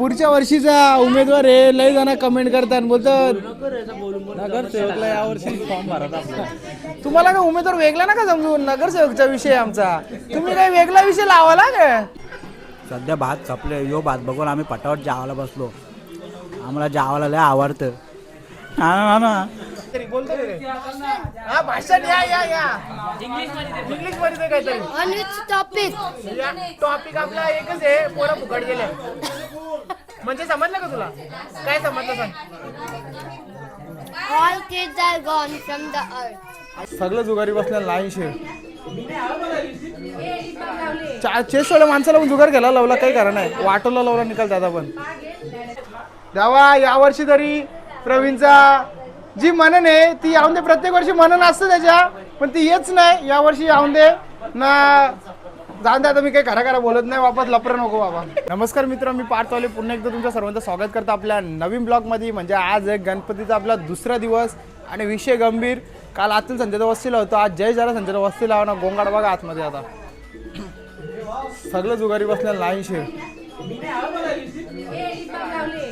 पुढच्या वर्षीचा उमेदवार आहे. लय जण कमेंट करतात. बोलतात नगरसेवकला यावर्षी फॉर्म भरत आपला तुम्हाला काय उमेदवार वेगळा ना का समजून. नगरसेवकचा विषय आमचा. तुम्ही काही वेगळा विषय लावाला का? सध्या भात खपले. यो भात बघून आम्ही पटावट जावाला बसलो. आम्हाला जावाला लय आवडतं. हा ना, हा ना तरी बोलतो रे. हा भाषण या या या. इंग्लिशमध्ये काहीतरी topic? टॉपिक आपला एकच आहे पोरं फुकट गेले. म्हणजे समजलं का तुला? काय समजलं सांग. All kids are gone from the earth. सगळं जुगारी बसल्या लाईनशे चेसवाल्या माणसाला पण जुगार केला लावला काही कारण नाही. वाटोला लावला निकाल दादा पण. देवा यावर्षी तरी प्रवीणचा जी मनन आहे ती यावंदे दे प्रत्येक वर्षी मनन असतं त्याच्या पण ती येच नाही. यावर्षी यावंदे. दे ना जाऊन दे आता मी काही खरा खरा बोलत नाही वापस लपर नको बाबा. नमस्कार मित्र मी पार्थवाले. पुन्हा एकदा तुमच्या सर्वांचं स्वागत करतो आपल्या नवीन ब्लॉगमध्ये. म्हणजे आज एक गणपतीचा आपला दुसरा दिवस आणि विषय गंभीर. काल आतील संध्याचा वस्तीला होतो. आज जय झाला संध्याचा वस्तीला हो ना गोंगाड बघा आतमध्ये आता. सगळं जुगारी बसल्या लाईनशे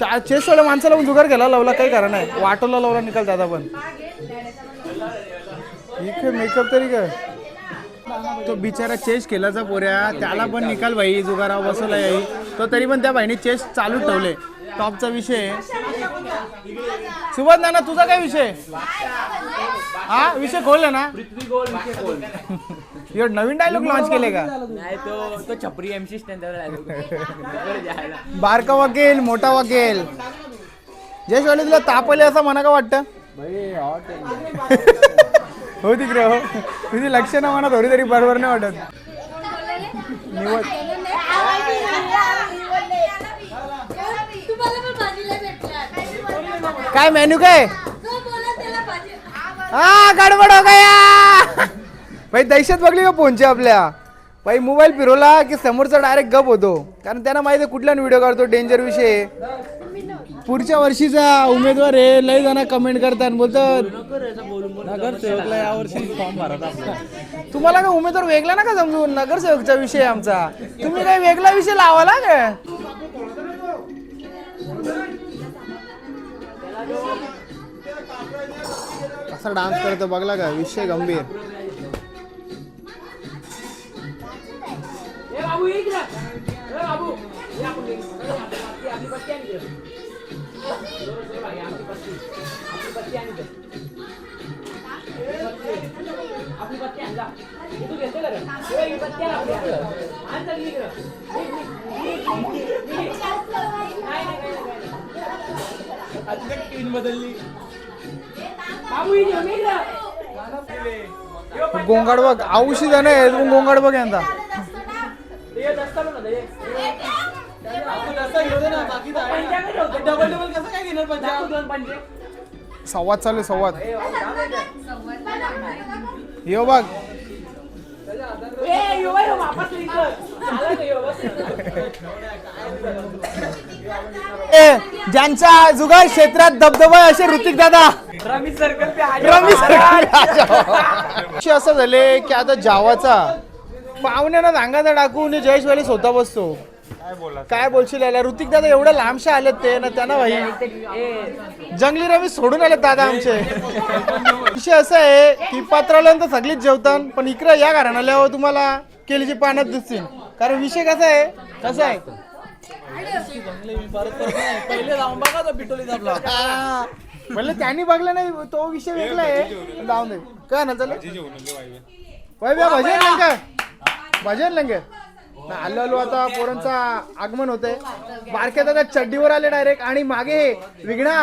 चा चेसवाल्या माणसाला पण जुगार केला लावला काही कारण नाही. वाटोला लावला निकाल दादा पण. इकडे मेकअप तरी काय तो बिचारा चेस केलाचा पोऱ्या त्याला पण निकाल भाई जुगाराव बसवला याई तो तरी पण त्या भाईने चेस चालू ठेवले. टॉपचा विषय. सुभाष नाना तुझा काय विषय? हा विषय खोलला ना. एवढ नवीन डायलॉग लॉन्च केले का? नाही तो तो छपरी एमसी स्टँडर्ड बारका वकील मोठा वकील. जयशवाली तुला ताप आले असं म्हणा का वाटतं हो तिकडे हो. तुझी लक्ष ना म्हणा थोडी तरी बरोबर नाही वाटत. निवड. काय मेन्यू काय? तो बोला त्याला भाजी हा गडबड हो गया! भाई दहशत बघली का फोनची आपल्या? भाई मोबाईल फिरवला की समोरचा डायरेक्ट गप होतो. कारण त्यांना माहिती आहे कुठला व्हिडिओ काढतो डेंजर विषय पुढच्या वर्षीचा उमेदवार आहे लय जण कमेंट करतात बोलतात नगरसेवकला यावर्षी फॉर्म भरत तुम्हाला काय उमेदवार वेगळा ना का समजून नगरसेवकचा विषय आमचा. तुम्ही काही वेगळा विषय लावाला का कसा डान्स करतो बघला का? विषय गंभीर. गोंगाड बघ औषध जण आहे तू गोंगाड बघ यांचा संवाद चालू आहे, संवाद. यो बघ. ए, ज्यांच्या जुगार क्षेत्रात दबदबा आहे असे ऋतिक दादा. रमी सर्कल आ रमी सरकार असं झाले की आता जावाचा पाहुण्यांना धांगाचा टाकून जयेशवाली स्वतः बसतो. काय बोलशील याला? ऋतिक दादा एवढ्या लांबशा आलेत ते ना त्यांना भाई. जंगली रवी सोडून आलेत दादा आमचे. विषय असं आहे की पात्राला सगळीच जेवतात पण इकडे या घराणं आल्यावर तुम्हाला केलीची पाण्यात दिसतील. कारण विषय कसा आहे? कसा आहे? म्हणलं त्यांनी बघलं नाही तो विषय वेगळा आहे. जाऊन दे. काय ना चला? वय बे, भजन लंगे? ना, आलो आलो आता पोरांचा आगमन होतंय. बारक्यात आता चड्डीवर आले डायरेक्ट आणि मागे विघ्ना.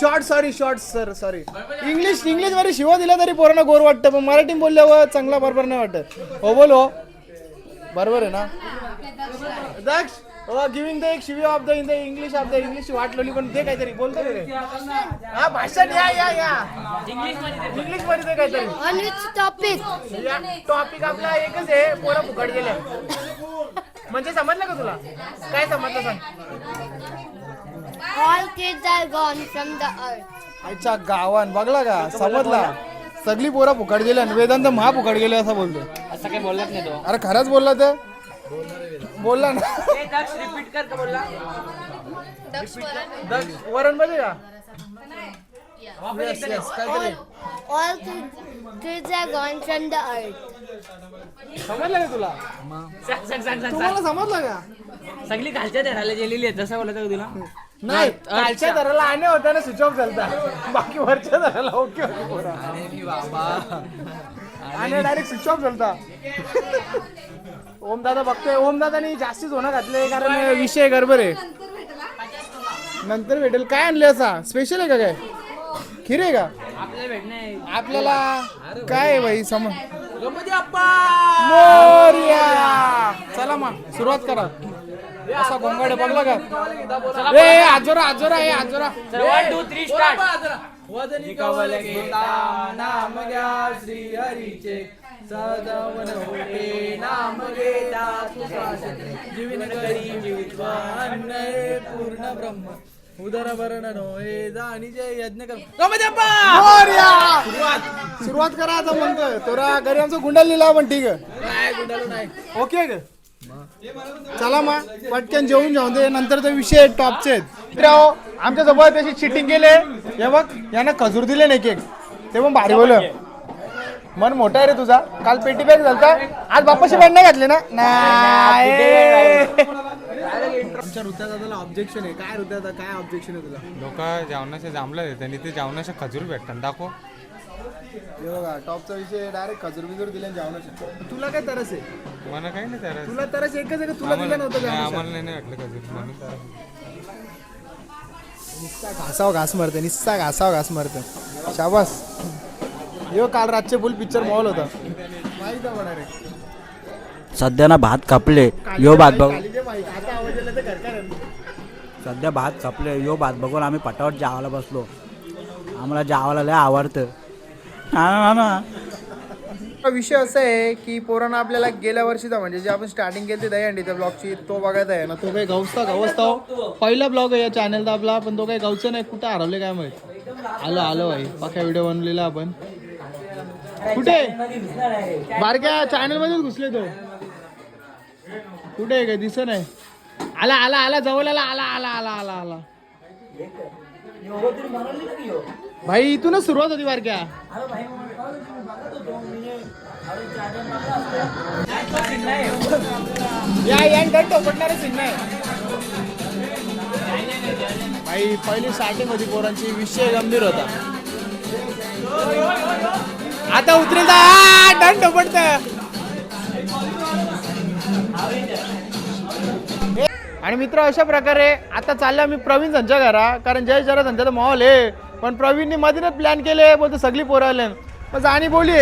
Short sorry short sir sorry English इंग्लिशमध्ये शिव दिला तरी पोरांना गोर वाटतं पण मराठी बोलल्यावर चांगला बरोबर नाही वाटत. हो बोल हो. बरोबर आहे ना? दक्ष. हो गिविंग द एक शिवी of the in the English of the English वाटलोली पण ते काहीतरी बोलतो रे? हा भाषण या या या. इंग्लिशमध्ये ते काहीतरी. Topic? टॉपिक आपला एकच आहे पोरं फुकट गेले. म्हणजे समजलं का तुला? काय समजलं सांग. All kids are gone from the earth. आईच्या गावान बघला का? समजला. सगळी पोरं फुकट गेले आणि वेदांत महा फुकट गेले असं बोलतो असं काही बोलत नाही तो. अरे खरंच बोलला तर? बोलला ना. रिपीट कर का बोलला? दक्ष वरणमध्ये. का Yes, yes, काहीतरी. All kids are gone from the earth. समजलं का तुला? सांग सांग सांग सांग तुम्हाला समजलं का? सगळी खालच्या धराला गेलेली आहे तसं बोलत का तुला? नाही खालच्या दराला आणि होता ना स्विच ऑफ झालता. बाकी वरच्या दराला ओके होती पोरं. आणि डायरेक्ट स्विच ऑफ झालता. ओम दादा बघतोय. ओम दादानी जास्तीच होणं घातले कारण विषय गडबड आहे. नंतर भेटेल काय आणले असा? स्पेशल आहे का काय? खीर आहे का? आपल्याला काय आहे भाई समज मोरया! चला मग सुरुवात करा. असा गोंगाडे बघला का? ए आजोरा आजोरा ए आजोरा. वन टू थ्री स्टार्ट पूर्ण ब्रह्म। उदर भरण आणि जे यज्ञ मोरया! सुरुवात! करा आता म्हणतोय. तोरा घरी आमचा गुंडा लिहिला आपण ठीक आहे ओके ग? चला मग पटकन जेवून जाऊन दे. नंतर ते विषय टॉपचे आमच्यासोबत त्याची चिटिंग केले हे बघ यानं खजूर दिले नाही केक ते पण भारी बोल मन मोठा आहे रे तुझा. काल पेटी बॅग झालता. आज बापाशी बॅग नाही घातली ना? नाही. आमच्या ऋत्या दादाला ऑब्जेक्शन आहे. काय ऋत्या दादा काय ऑब्जेक्शन आहे तुला लोक जेवणाचे जांभलं देतात आणि ते जेवणाचे खजूर भेटतात. दाखव. हे बघा टॉपचा विषय डायरेक्ट खजूर बिजूर दिले जेवणाचे. तुला काय तरस आहे? मला काही नाही त्याला तुला तरच एकच आहे का? तुला दिलं नव्हतं नाही, जेवणाचं? आम्हाला नाही नाही वाटलं खजूर. म्हणून तर- घासाव घास मरते निस्सा घासाव घास मरते. शाबास. यो काल रातचे फुल पिक्चर मॉल होता. आहे. सध्या ना भात कापले यो भात बघ खाली जे माहीत, आता आवाज येला तर घरकार आहे. सध्या भात कापले यो भात बघून आम्ही पटावर जेवायला बसलो. आम्हाला जेवायला लय आवडतं. हा ना, हा ना. विषय असा आहे की पोरांना आपल्याला गेल्या वर्षीचा म्हणजे जे आपण स्टार्टिंग केली दहीहंडी त्या ब्लॉगची तो बघायचा आहे ना. तो काही गावचा गावस्ता हो. पहिला ब्लॉग आहे या चॅनलचा आपला पण तो काही गावचा नाही कुठं हरवले काय माहीत? आलो आलो भाई. पाक्या व्हिडिओ बनलेला आपण. कुठे? बारक्या चॅनल मध्येच घुसले तो. कुठे आहे काय दिसत नाही. आला आला आला जवळ आला आला आला आला आला आला. भाई इथूनच सुरुवात होती बारक्या. या या भाई पहिली स्टार्टिंग होती पोरांची. विषय गंभीर होता. आता उतरेल दंड पडत आणि मित्र अशा प्रकारे आता चाललो मी प्रवीण त्यांच्या घरा. कारण जय जरा संच्याचा माहोल आहे. पण प्रवीणने मधीनच प्लॅन केले बोलतो सगळी पोरं आले. मग जाणी बोली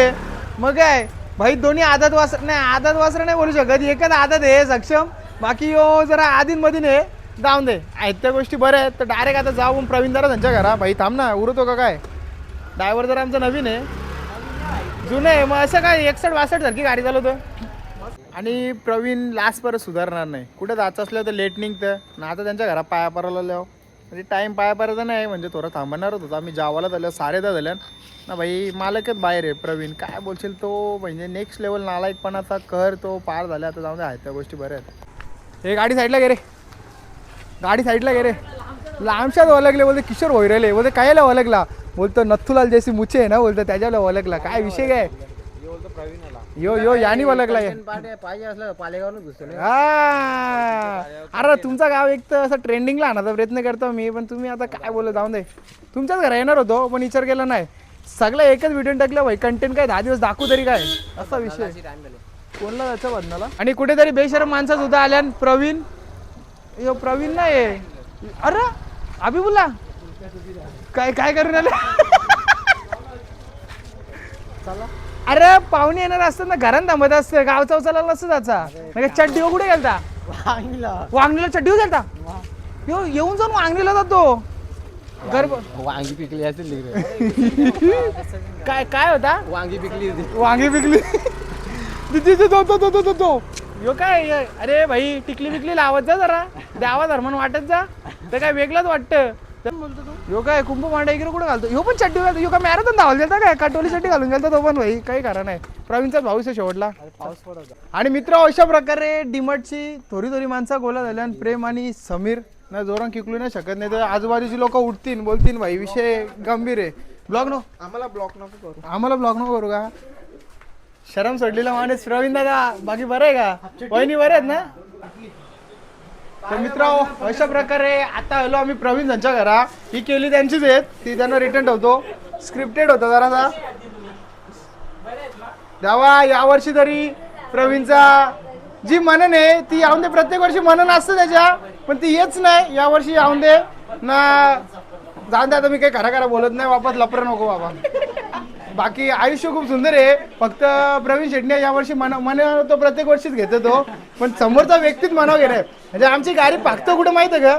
मग काय भाई दोन्ही आदत वासर नाही आदत वासर नाही बोलू शकत. एकच आदत आहे सक्षम. बाकी यो जरा आधीन मधीन आहे. जाऊन दे. आहेत त्या गोष्टी बऱ्या आहेत. तर डायरेक्ट आता जाऊन प्रवीण जरा त्यांच्या घरा. भाई थांब ना. उरतो का काय? ड्रायव्हर जरा आमचा नवीन आहे. जुनं आहे. मग असं काय एकसठ बासष्ट सारखी गाडी चालवतो आणि प्रवीण लास्ट परत सुधारणार नाही. कुठे जायचं असलं तर लेट निघतं. ना आता त्यांच्या घरात पाया परायला लाव म्हणजे टाईम पाया परायचा नाही. म्हणजे थोडं थांबणारच होता. आम्ही जावाला झालं सारे तर झाल्या ना भाई मालकच बाहेर आहे प्रवीण. काय बोलशील तो? म्हणजे नेक्स्ट लेवल नालायकपणाचा कर तो पार झाला. आता जाऊन आहेत त्या गोष्टी बऱ्या आहेत. हे गाडी साईडला गे रे. गाडी साईडला गे रे. लांबशाच ओळखले बोलते किशोर होईरले बोलते कायला ओळखला? बोलतो नथुलाल जैसी मुचे आहे ना बोलतो त्याच्याला ओळखला. काय विषय काय? यो यो यानी ओळखला हा. अरे तुमचा गाव एक तर असं ट्रेंडिंगला आणायचा प्रयत्न करतो मी पण तुम्ही आता काय बोलत जाऊन दे. तुमच्याच घरा येणार होतो पण विचार केला नाही. सगळं एकच व्हिडिओ टाकलं भाई कंटेंट काय दहा दिवस दाखवू तरी काय? असा विषय. कोणला जायचं बदनाला? आणि कुठेतरी बेशरम माणसं सुद्धा आल्यान प्रवीण. यो प्रवीण नाही अरे अभि बोला. काय काय करून आले? अरे पाहुणे येणार असतात ना घरात थांबत असतं गाव चौचाला नसतं त्याचा म्हणजे चड्डीवर कुठे गेलता? वांगणीला चड्डीवर गेलता? यो येऊन जाऊन वांगणीला जातो. गर्भ वांगी पिकली असेल तिकडे. काय काय होता? वांगी पिकली होती. वांगी पिकली. तिथे तो तो तो तो तो तो यो काय अरे भाई टिकली बिकली लावत जा जरा. द्यावा धर्मन वाटत जा. तर काय वेगळंच वाटतं. यो काय कुंभ मांडा इकडे कुठे घालतो? ह्यो पण चड्डी घालतो. ह्यो काय मॅरेथॉन धावायला गेलता काय? काटोली चड्डी घालून गेलता तो पण भाई. काही कारण नाही. प्रवीणचा आहे शेवटला. पाऊस पडत आणि मित्र अशा प्रकारे डिमटची थोडी थोडी माणसं गोला झाल्या आणि प्रेम आणि समीर ना जोरान किकलू नाही शकत नाही. तर आजूबाजूची लोक उठतील बोलतील भाई. विषय गंभीर आहे. Blog no? आम्हाला ब्लॉक नको करू. आम्हाला ब्लॉग नको करू का? शरम सोडलेला माणूस प्रवीण दादा. बाकी बरं आहे का? वहिनी बरे आहेत ना? तर मित्र अशा प्रकारे आता आलो आम्ही प्रवीण यांच्या घरा. ही केली त्यांचीच आहेत. ती त्यांना रिटर्न ठेवतो. स्क्रिप्टेड होतं जरासा देवा यावर्षी तरी प्रवीणचा जी मनन आहे ती येऊन दे प्रत्येक वर्षी मनन असतं त्याच्या पण ती येच नाही. यावर्षी येऊन दे ना. जाऊन दे आता मी काही खरा खरा बोलत नाही. वापस लपर नको बाबा. बाकी आयुष्य खूप सुंदर आहे. फक्त प्रवीण शेटणे यावर्षी मन मन तो प्रत्येक वर्षीच घेतो तो. पण समोरचा व्यक्तीच मनाव गेलाय म्हणजे आमची गाडी पाकतो कुठं माहीत आहे का?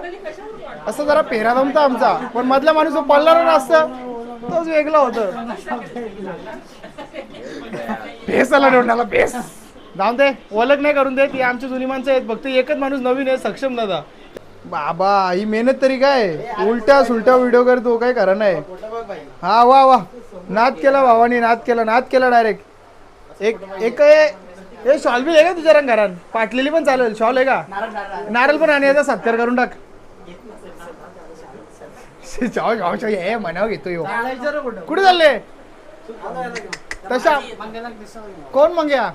असं जरा पेरा जमता आमचा. पण मधला माणूस जो पल्लावर असतं तोच वेगळा होतं. बेस आला डोंडाला बेस जाऊन दे. ओळख नाही करून दे ती आमची जुनी माणसं आहेत. फक्त एकच माणूस नवीन आहे सक्षम दादा. बाबा ही मेहनत तरी काय? उलट्या सुलट्या व्हिडिओ करतो काय खरं नाही. हा वा वा. नाद केला भावानी नाद केला नाद केला डायरेक्ट एक एक हे शॉल बी आहे का तुझ्या रंग घरात पाटलेली पण चालेल शॉल आहे का? नारळ पण आणि याचा सत्कार करून टाक. जाऊ जाऊ जाऊ हे मनाव घेतो यो. कुठे चालले? तशा कोण मग या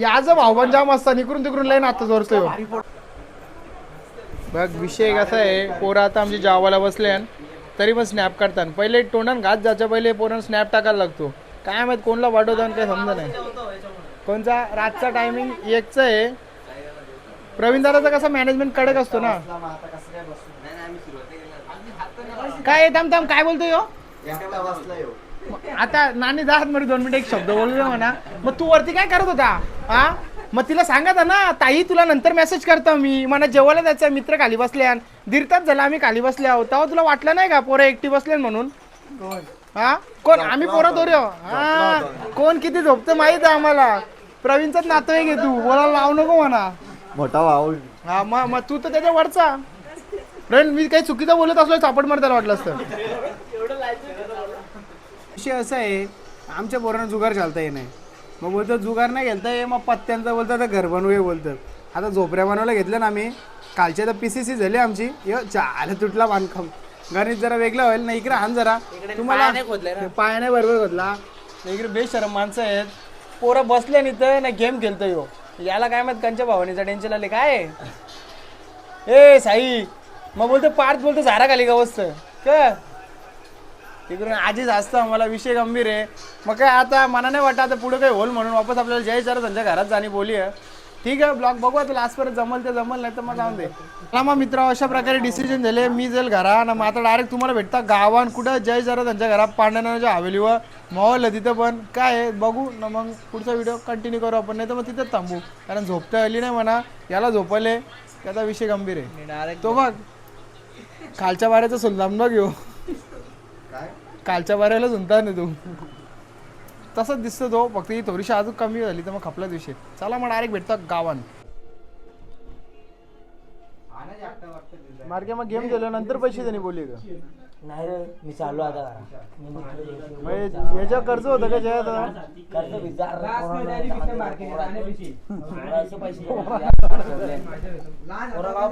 याच भाऊबन जाम असता इकडून तिकडून लय आता जोरतो ह्यो. बघ विषय कसा आहे पोरं आता आमची जावाला बसले तरी पण स्नॅप काढतात पहिले तोंडान घात जायच्या पहिले पोरांना स्नॅप टाकायला लागतो. काय माहीत कोणला पाठवतो आणि काही समजा नाही. कोणचा रातचा टायमिंग एकचा आहे. प्रवीण दादाचा कसा मॅनेजमेंट कडक असतो ना. काय थांब थांब काय बोलतोय ह्यो? आता नाणी जात मध्ये दोन मिनिट एक शब्द बोललो म्हणा. मग तू वरती काय करत होता? हा मग तिला सांगत ना ताई तुला नंतर मेसेज करतो मी. मला जेवायला जायचं मित्र खाली बसल्या दीड तास झाला आम्ही खाली बसले आहोत. तेव्हा तुला वाटलं नाही का पोरं एकटी बसले म्हणून? हा? कोण? आम्ही पोरं दोऱ्यो हा. कोण किती झोपतं माहीत आहे आम्हाला. प्रवीणचाच नातं आहे घे तू? बोलायला लावू नको म्हणा. मोठा भाऊ. हा मग मग तू तर त्याच्या वरचा. फ्रेंड मी काही चुकीचं बोलत असलो चापट मार त्याला वाटलं असतं. विषय असा आहे आमच्या पोरांना जुगार चालता ये नाही. मग बोलतं जुगार नाही घेता ये मग पत्त्यांचं बोलतं तर घर बनवूया बोलतं. आता झोपड्या बनवायला घेतलं ना आम्ही कालच्या तर पी सी सी झाली आमची. यो चाल तुटला बांधकाम. गणित जरा वेगळं होईल ना इकडे हान जरा. तुम्हाला पाय नाही बरोबर खोदला. इकडे बेशरम माणसं आहेत. पोरं बसले नाही तर ना गेम खेळतो यो. याला काय माहीत कंच्या भावानीचा टेन्शन आले. काय? ए साई. मग बोलतो पार्थ बोलतो झारा खाली का बसत का तिकडून आधीच असतं आम्हाला विषय गंभीर आहे. मग काय आता मना नाही वाटत आता पुढे काही होल म्हणून वापस आपल्याला जय सर त्यांच्या घरात जाणी बोलूया ठीक आहे ब्लॉग बघू आता लास्टपर्यंत जमल ते जमल नाही तर मग जाऊन दे. मग मित्र अशा प्रकारे डिसिजन झाले. मी जाईल घरा ना मग आता डायरेक्ट तुम्हाला भेटता गावान कुठं? जय जरा त्यांच्या घरात पांढऱ्याच्या हवेलीवर. मॉल आहे तिथं पण. काय आहे? बघू. ना मग पुढचा व्हिडिओ कंटिन्यू करू आपण. नाही तर मग तिथंच थांबू. कारण झोपता आली नाही म्हणा. याला झोपले. त्याचा विषय गंभीर आहे. तो बघ. खालच्या बाऱ्याचा सुलदाम न घेऊ कालच्या बाऱ्याला झुंता नाही तू. तसंच दिसतो तो. फक्त ही थोडीशी अजून कमी झाली तर मग खपला दिवशी. चला मग डायरेक्ट भेटतात गावान. मार्गे मग गेम दिलं नंतर पैसे त्यांनी बोलले का? नाही रे मी चाललो आता. मग याच्या कर्ज होतं का जया दादा?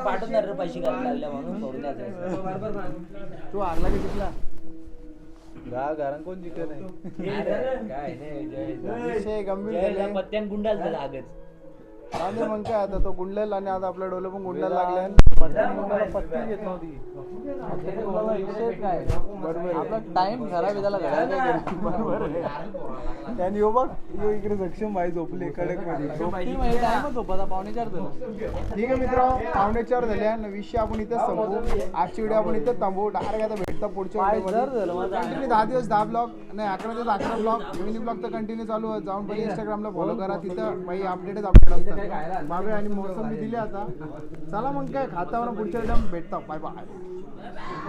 पाठवणार रे पैसे. लागले म्हणून सोडून द्यायचं. तू हारला की जिंकला घरात कोण जिंकत नाही? विषय गंभीर झाले पत्त्यान गुंडाल झाला आगच. आणि मग काय आता तो गुंडल आणि आता आपल्या डोलं पण गुंडल लागले. पत्ती घेत नव्हती बरोबर आपला टाइम खराब आहे त्याला? बरोबर. आणि यो बघ यो इकडे सक्षम भाई झोपले कडकमध्ये पावणे चार ठीक आहे मित्र पावणे चार झाले आणि विषय आपण इथेच संपू आजची व्हिडिओ आपण इथेच थांबू डायरेक्ट आता भेटता पुढच्या कंटिन्यू दहा दिवस दहा ब्लॉग नाही अकरा दिवस अकरा ब्लॉग मिनी ब्लॉग तर कंटिन्यू चालू आहे जाऊन पहिले इंस्टाग्रामला फॉलो करा. तिथं भाई अपडेटच अपडेट असतात बाबे आणि मोसंबी दिली आता. चला मग काय खाता पुढच्या व्हिडिओ भेटता. Bye bye